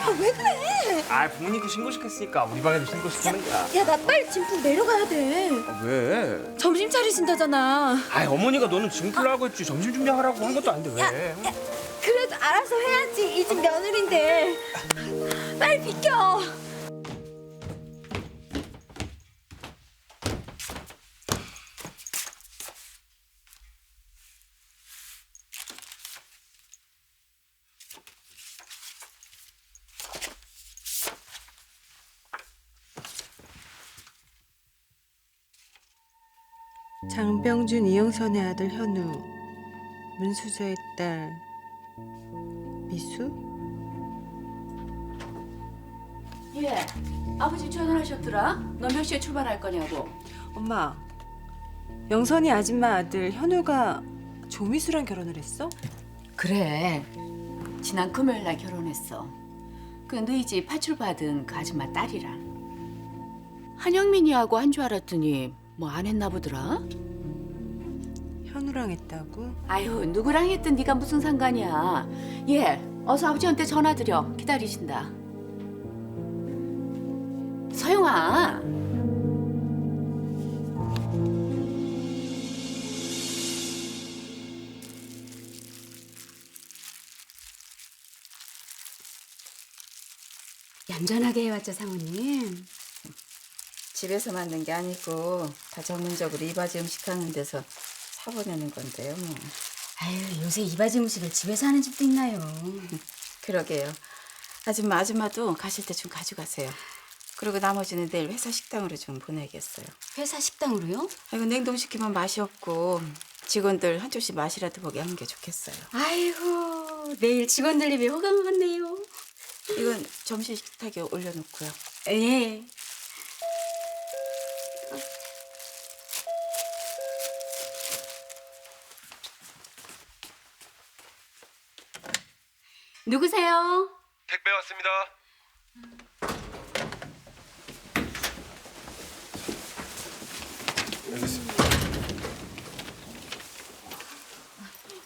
아, 왜 그래? 아 부모님께 신고시켰으니까 우리 방에도 신고시키는 거야. 야, 나 빨리 짐품 내려가야 돼. 아, 왜? 점심 차리신다잖아. 아 어머니가 너는 지금 풀라고 했지 점심 준비하라고 한 것도 아닌데 왜? 그래도 알아서 해야지. 이 집 며느리인데. 빨리 비켜. 장병준 이영선의 아들 현우 문수저의 딸 미수 예. 아버지 전화하셨더라. 너 몇 시에 출발할 거냐고. 엄마 영선이 아줌마 아들 현우가 조미수랑 결혼을 했어? 그래. 지난 금요일 날 결혼했어. 그 너희 집 파출 받은 그 아줌마 딸이랑. 한영민이하고 한 줄 알았더니 뭐 안 했나 보더라. 현우랑 했다고? 아유 누구랑 했든 네가 무슨 상관이야. 예. 어서 아버지한테 전화 드려. 기다리신다. 서영아. 얌전하게 해왔죠 사모님. 집에서 만든 게 아니고 다 전문적으로 이바지 음식 하는 데서 사보내는 건데요. 뭐. 아유 요새 이바지 음식을 집에서 하는 집도 있나요? 그러게요. 아줌마 아줌마도 가실 때 좀 가져가세요. 그리고 나머지는 내일 회사 식당으로 좀 보내겠어요. 회사 식당으로요? 아이고 냉동시키면 맛이 없고 직원들 한 조씩 맛이라도 보게 하는 게 좋겠어요. 아이고 내일 직원들 입에 호강 같네요. 이건 점심 식탁에 올려놓고요. 예. 누구세요? 택배 왔습니다.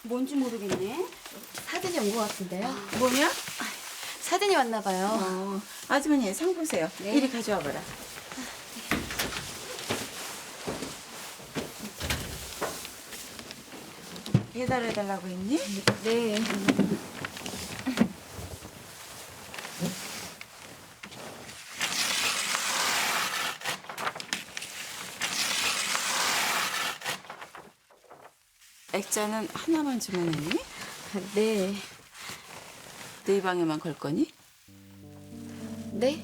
뭔지 모르겠네. 사진이 온 것 같은데요. 뭐냐? 사진이 왔나 봐요. 어, 아주머니 상 보세요. 이리 가져와 봐라. 배달해 달라고 했니? 네. 액자는 하나만 주문했니? 네. 네 방에만 걸 거니? 네?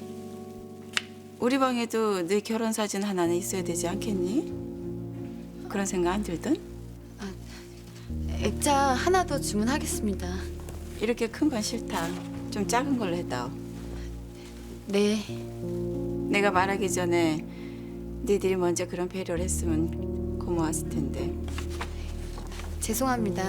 우리 방에도 네 결혼 사진 하나는 있어야 되지 않겠니? 그런 생각 안 들던? 액자 하나 더 주문하겠습니다. 이렇게 큰 건 싫다. 좀 작은 걸로 해다오. 네. 내가 말하기 전에 니들이 먼저 그런 배려를 했으면 고마웠을 텐데. 죄송합니다.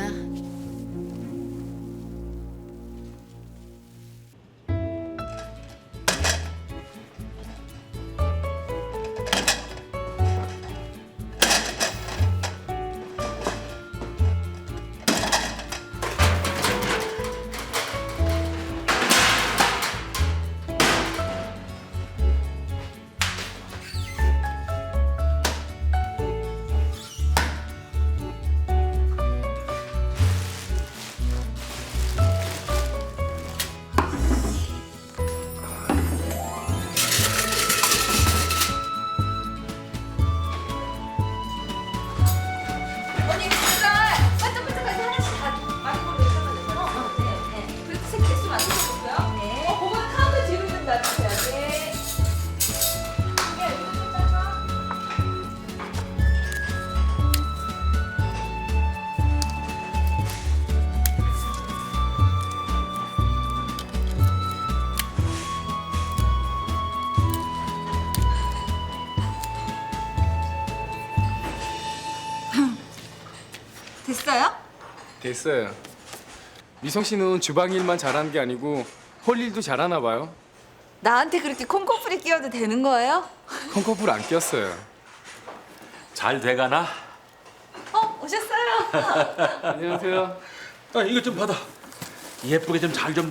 됐어요? 됐어요. 미성 씨는 주방 일만 잘하는 게 아니고 홀 일도 잘하나 봐요. 나한테 그렇게 콩코풀이 끼워도 되는 거예요? 콩커플 안 꼈어요. 잘 돼가나? 어, 오셨어요. 안녕하세요. 아, 이것 좀 받아. 예쁘게 좀 잘 좀